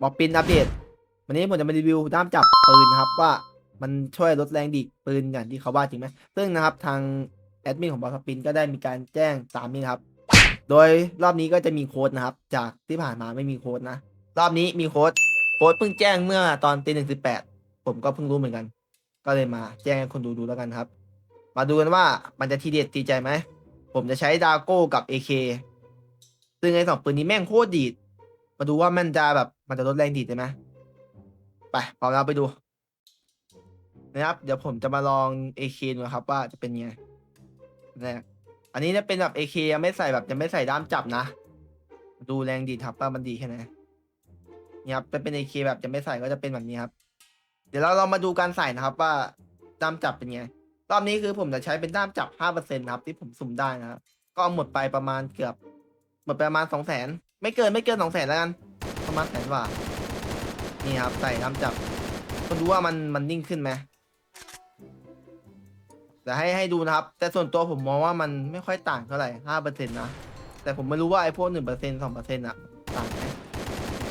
บอกปินอัปเดต วันนี้ผมจะมารีวิวด้ามจับปืนครับว่ามันช่วยลดแรงดีดปืนอย่างที่เขาว่าจริงไหมซึ่งนะครับทางแอดมินของบอสปินก็ได้มีการแจ้งตามนี้ครับ โดยรอบนี้ก็จะมีโค้ดนะครับ จากที่ผ่านมาไม่มีโค้ดนะ รอบนี้มีโค้ดโค้ดเพิ่งแจ้งเมื่อตอนตีหนึ่งสิบแปดผมก็เพิ่งรู้เหมือนกัน ก็เลยมาแจ้งให้คนดูดูแล้วกันครับ มาดูกันว่ามันจะทีเด็ดตีใจไหมผมจะใช้ดาโก้กับ AK ซึ่งไอ้สองปืนนี้แม่งโคตรดีด มาดูว่ามันจะแบบมันจะลดแรงดีดได้ไหมไปพร้อมแล้วไปดู นะครับ เดี๋ยวผมจะมาลอง AK ดูนะครับ ว่าจะเป็นไงนะอันนี้จะเป็นแบบ AK ยังไม่ใส่แบบยังไม่ใส่ด้ามจับนะ ดูแรงดีดครับว่ามันดีแค่ไหนนี่ครับจะเป็น AK แบบจะไม่ใส่ก็จะเป็นแบบนี้ครับ เดี๋ยวเราลองมาดูการใส่นะครับว่าด้ามจับเป็นไงรอบนี้คือผมจะใช้เป็นด้ามจับห้าเปอร์เซ็นครับที่ผมสุ่มได้นะครับก็หมดไปประมาณเกือบ หมดไปประมาณสองแสน ไม่เกินไม่เกินสองแสนแล้วกัน ประมาณแสนกว่า นี่ครับใส่ด้ามจับคนดูว่ามันมันนิ่งขึ้นไหมแต่ให้ให้ดูนะครับ แต่ส่วนตัวผมมองว่ามันไม่ค่อยต่างเท่าไหร่ห้าเปอร์เซ็นต์นะ แต่ผมไม่รู้ว่าไอ้พวกหนึ่งเปอร์เซ็นต์สองเปอร์เซ็นต์อะต่างไหม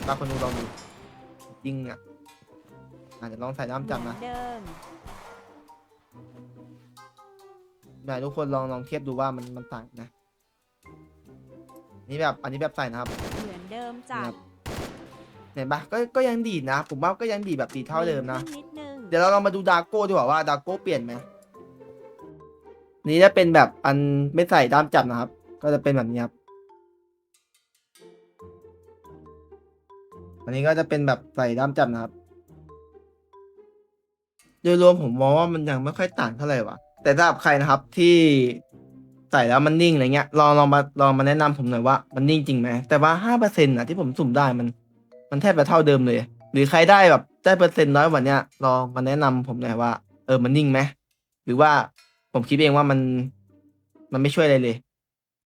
ตาคนดูลองดูจริงอะอาจจะลองใส่ด้ามจับนะเหมือนเดิมไหนทุกคนลองลองเทียบดูว่ามันมันต่างนะ นี่แบบอันนี้แบบใส่นะครับเหมือนเดิมจัดเห็นปะก็ก็ยังดีดนะ ผมว่าก็ยังดีดแบบดีดเท่าเดิมนะนิดนึงเดี๋ยวเราลองมาดูดาโก้ดีกว่าว่าดาโก้เปลี่ยนไหมนี่จะเป็นแบบอันไม่ใส่ด้ามจับนะครับ ก็จะเป็นแบบนี้ครับ อันนี้ก็จะเป็นแบบใส่ด้ามจับนะครับ โดยรวมผมมองว่ามันยังไม่ค่อยต่างเท่าไหร่ว่ะแต่สำหรับใครนะครับที่ ใส่แล้วมันนิ่งอะไรเงี้ยลองลองมาลองมาแนะนำผมหน่อยว่ามันนิ่งจริงไหมแต่ว่าห้าเปอร์เซ็นต์ะที่ผมสุ่มได้มันมันแทบจะเท่าเดิมเลย หรือใครได้แบบได้เปอร์เซ็นต์น้อยกว่าเนี้ยลองมาแนะนำผมหน่อยว่า เออมันนิ่งไหมหรือว่าผมคิดเองว่ามัน มันไม่ช่วยอะไรเลย